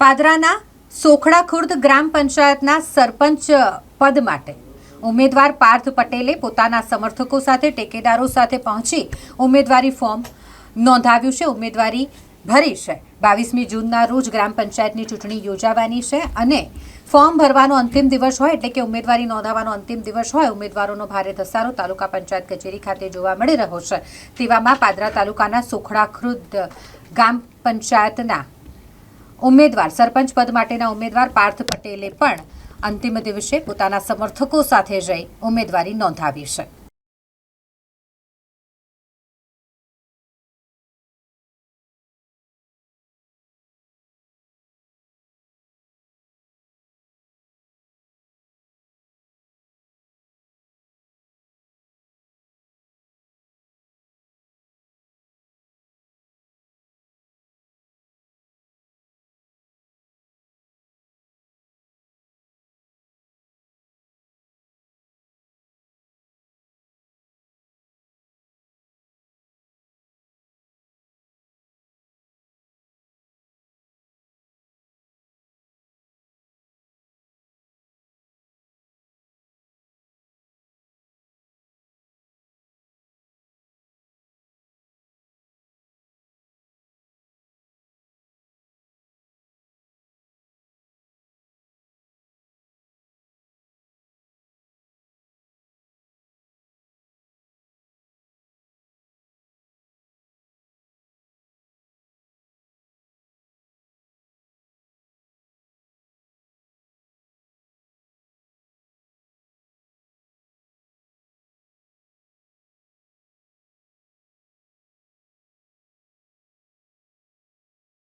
પાદરાના સોખડા ખુર્દ ગ્રામ પંચાયતના સરપંચ પદ માટે ઉમેદવાર પાર્થ પટેલે પોતાના સમર્થકો સાથે, ટેકેદારો સાથે પહોંચી ઉમેદવારી ફોર્મ નોંધાવ્યું છે. ઉમેદવારી ભરી છે. બાવીસમી જૂનના રોજ ગ્રામ પંચાયતની ચૂંટણી યોજાવાની છે અને ફોર્મ ભરવાનો અંતિમ દિવસ હોય એટલે કે ઉમેદવારી નોંધાવવાનો અંતિમ દિવસ હોય, ઉમેદવારોનો ભારે ધસારો તાલુકા પંચાયત કચેરી ખાતે જોવા મળી રહ્યો છે. તેવામાં પાદરા તાલુકાના સોખડા ખુર્દ ગ્રામ પંચાયતના ઉમેદવાર, સરપંચ પદ માટેના ઉમેદવાર પાર્થ પટેલે પણ અંતિમ દિવસે પોતાના સમર્થકો સાથે જઈ ઉમેદવારી નોંધાવી છે.